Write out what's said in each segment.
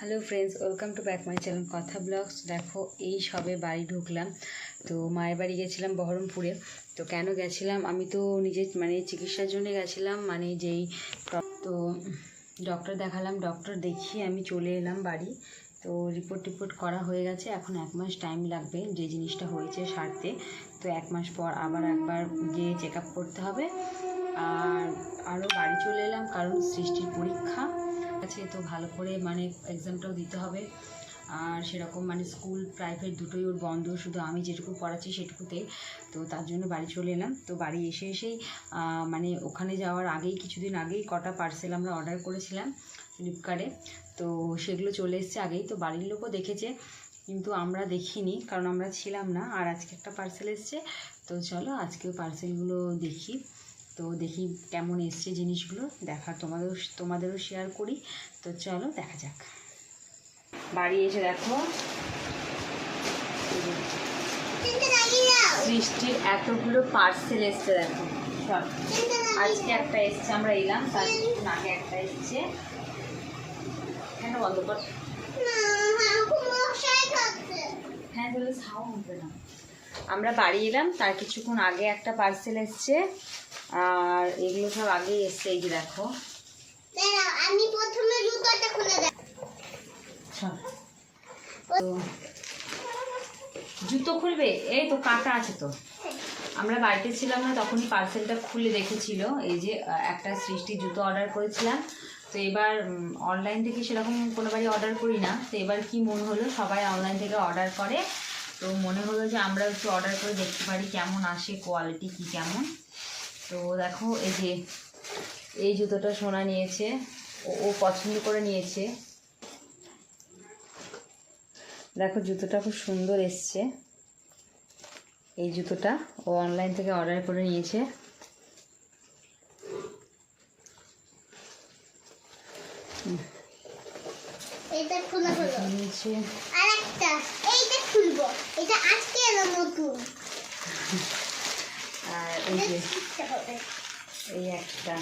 Hello friends welcome to back my channel কথা blogs দেখো, এই সবে বাড়ি ঢুকলাম। তো মায়ের বাড়ি গেছিলাম বহরমপুরে। তো কেন গেছিলাম? আমি তো নিজের মানে চিকিৎসার জন্য গেছিলাম মানে যেই তো ডক্টর দেখালাম। ডক্টর দেখিয়ে আমি চলে এলাম বাড়ি। তো রিপোর্ট টিপোর্ট করা হয়ে গেছে। এখন এক মাস টাইম লাগবে যে জিনিসটা হয়েছে সারতে। তো এক মাস পর আবার একবার গিয়ে চেক আপ করতে হবে। আর আরও বাড়ি চলে এলাম, কারণ সৃষ্টির পরীক্ষা। আছে তো ভালো করে মানে এক্সামটাও দিতে হবে। আর সেরকম মানে স্কুল প্রাইভেট দুটোই ওর বন্ধ, শুধু আমি যেটুকু পড়াচ্ছি সেটুকুতে তো তার জন্য বাড়ি চলে এলাম। তো বাড়ি এসে এসেই মানে ওখানে যাওয়ার আগেই, কিছুদিন আগেই কটা পার্সেল আমরা অর্ডার করেছিলাম ফ্লিপকার্টে তো সেগুলো চলে এসছে আগেই। তো বাড়ির লোকও দেখেছে, কিন্তু আমরা দেখিনি, কারণ আমরা ছিলাম না। আর আজকে একটা পার্সেল এসছে। তো চলো আজকেও পার্সেলগুলো দেখি। তো দেখি কেমন এসছে জিনিসগুলো। দেখা, তোমাদেরও তোমাদেরও শেয়ার করি। তো চলো, দেখা যাক। বাড়ি এসে দেখো। সৃষ্টির এতগুলো পার্সেল এসছে দেখো। সব। আজকে একটা এসছে, আমরা এলাম। তার আগে একটা এসছে। কেন বন্ধ কর হ্যাঁ আমরা বাড়ি এলাম, তার কিছুক্ষণ আগে একটা পার্সেল এসছে। আর এগুলো সব আগেই এসছে এই যে দেখো। আমি প্রথমে জুতোটা খুলে তো জুতো খুলবে? এই তো কাটা আছে তো। আমরা বাড়িতে ছিলাম না তখনই পার্সেলটা খুলে দেখেছিল। এই যে একটা সৃষ্টি জুতো অর্ডার করেছিলাম। তো এবার অনলাইন থেকে সেরকম কোনোবারই অর্ডার করি না। তো এবার কি মনে হলো? সবাই অনলাইন থেকে অর্ডার করে। তো মনে হলো যে আমরা একটু অর্ডার করে দেখতে পারি কেমন আসে কোয়ালিটি কি কেমন। তো দেখো এই যে এই জুতোটা সোনা নিয়েছে ও পছন্দ করে নিয়েছে। দেখো জুতোটা খুব সুন্দর এসছে। এই জুতোটা ও অনলাইন থেকে অর্ডার করে নিয়েছে। এটা খুলে হলো নিয়েছে। আর এইটা খুলবো। এটা আজকে এলো নতুন। এই যে একটা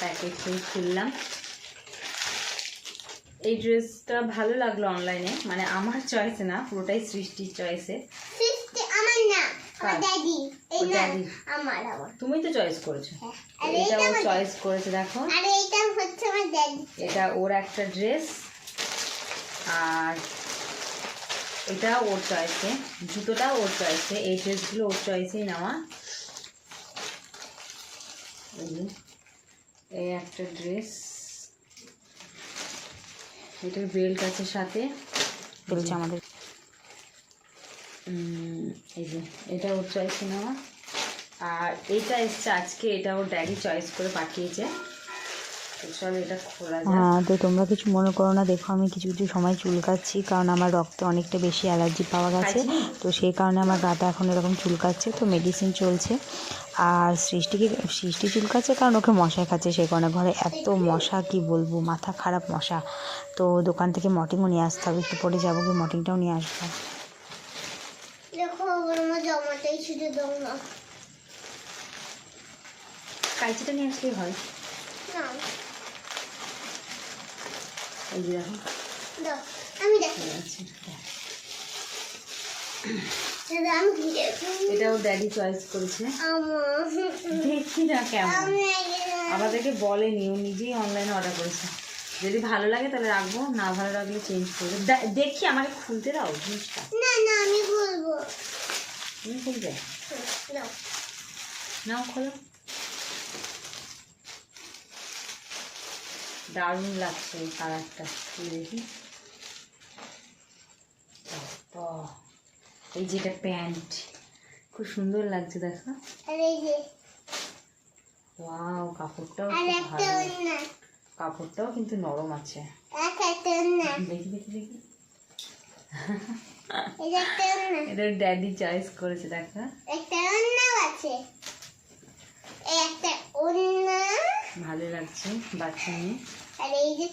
প্যাকেট খুললাম এই ড্রেসটা ভালো লাগল অনলাইনে মানে আমার চয়েসে না পুরোটাই সৃষ্টির চয়েসে আমার না আমার তুমি তো চয়েস করেছ। হ্যাঁ। এটা ও চয়েস করেছে দেখো। এটা ওর একটা ড্রেস আর এটা ওর চয়েসে জুতোটা ওর চয়েসে এই ড্রেসগুলো ওর চয়েসেই নেওয়া। এই একটা ড্রেস। এটার বেল্ট আছে সাথে। বলছে আমাদের। এই যে এটা ওর চয়েসে নেওয়া। আর এটা এসছে আজকে এটা ওর ড্যাডি চয়েস করে পাঠিয়েছে। এটা হ্যাঁ তো তোমরা কিছু মনে করো না দেখো আমি কিছু কিছু সময় চুলকাচ্ছি কারণ আমার রক্তে অনেকটা বেশি অ্যালার্জি পাওয়া গেছে। তো সেই কারণে আমার গাটা এখন এরকম চুলকাচ্ছে তো মেডিসিন চলছে। আর সৃষ্টিকে সৃষ্টি চুলকাচ্ছে কারণ ওকে মশাই খাচ্ছে সেই কারণে ঘরে এত মশা কি বলব মাথা খারাপ মশা। তো দোকান থেকে মর্টিনও নিয়ে আসতে হবে একটু পরে যাব কি মর্টিনটাও নিয়ে আসব। দেখো জামাটাই দাও না। কাইচিটা নিয়ে আসলেই হয়। না। এই যে দেখো। দাও আমি দেখি। দেখি ড্যাডি চয়েস করেছে। আমার। দেখি না কেমন। আমি আমাদেরকে বলেনি ও নিজেই অনলাইনে অর্ডার করেছে। যদি ভালো লাগে তাহলে রাখব না ভালো লাগলে চেঞ্জ করব। দেখি আমাকে খুলতে দাও জিনিসটা। না না আমি বলব তুমি খুলবে? নাও খোলো। দারুণ লাগছে কালারটা দেখি বাবা, এই যে যেটা প্যান্ট। খুব সুন্দর লাগছে দেখো। ওয়াও কাপড়টাও কাপড়টাও কিন্তু নরম আছে। দেখি দেখি দেখি। এটা ড্যাডি চয়েস করেছে দেখো একটা আছে। একটা ভালো লাগছে বাচ্চা নিয়ে। আর এই যে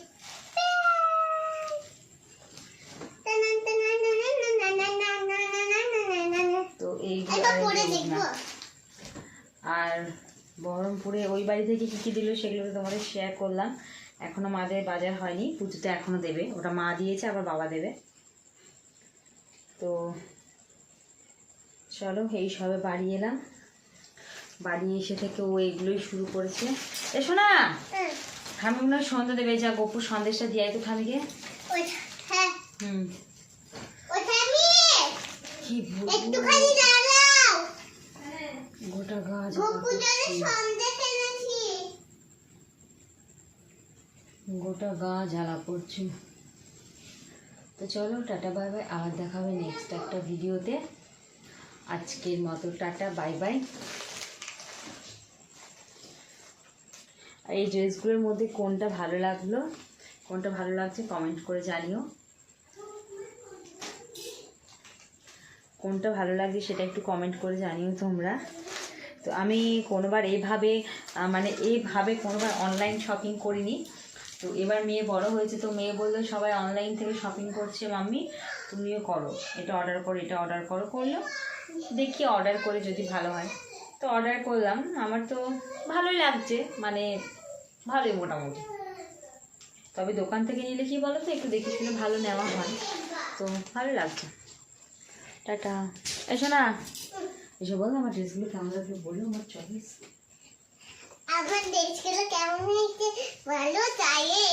আর বহরমপুরে ওই বাড়ি থেকে কী কী দিল সেগুলো তোমাদের শেয়ার করলাম। এখনও মাদের বাজার হয়নি পুজোতে এখনও দেবে। ওটা মা দিয়েছে আবার বাবা দেবে। তো চলো এই সবে বাড়ি এলাম। বাড়ি এসে থেকে ও এগুলোই শুরু করেছে। এসো না হ্যাঁ। ঠামি মনে হয় সন্ধ্যা দেবে যা গপুর সন্দেশটা দিয়ে তো ঠামিকে হ্যাঁ। হুম। কি গোটা গাছ গোটা গা জ্বালা পড়ছে তো চলো টাটা বাই বাই। আবার দেখা হবে নেক্সট একটা ভিডিওতে। আজকের মতো টাটা বাই বাই। আর এই ড্রেসগুলোর মধ্যে কোনটা ভালো লাগল কোনটা ভালো লাগছে কমেন্ট করে জানিও। কোনটা ভালো লাগছে সেটা একটু কমেন্ট করে জানিও তোমরা। তো আমি কোনোবার এইভাবে মানে এইভাবে কোনোবার অনলাইন শপিং করিনি। তো এবার মেয়ে বড় হয়েছে, তো মেয়ে বলল, সবাই অনলাইন থেকে শপিং করছে মাম্মি, তুমিও করো। এটা অর্ডার করো, এটা অর্ডার করো। করল। দেখি অর্ডার করে যদি ভালো হয়। তো অর্ডার করলাম। আমার তো ভালোই লাগছে মানে ভালোই মোটামুটি। তবে দোকান থেকে নিলে কি বলো তো একটু দেখে শুনে ভালো নেওয়া হয়। তো ভালো লাগছে। টাটা। এসো না এসো বলো আমার ড্রেসগুলো কেমন লাগল বলো আমার চয়েস আমার দেশগুলো কেমন হয়েছে ভালো চাইয়ে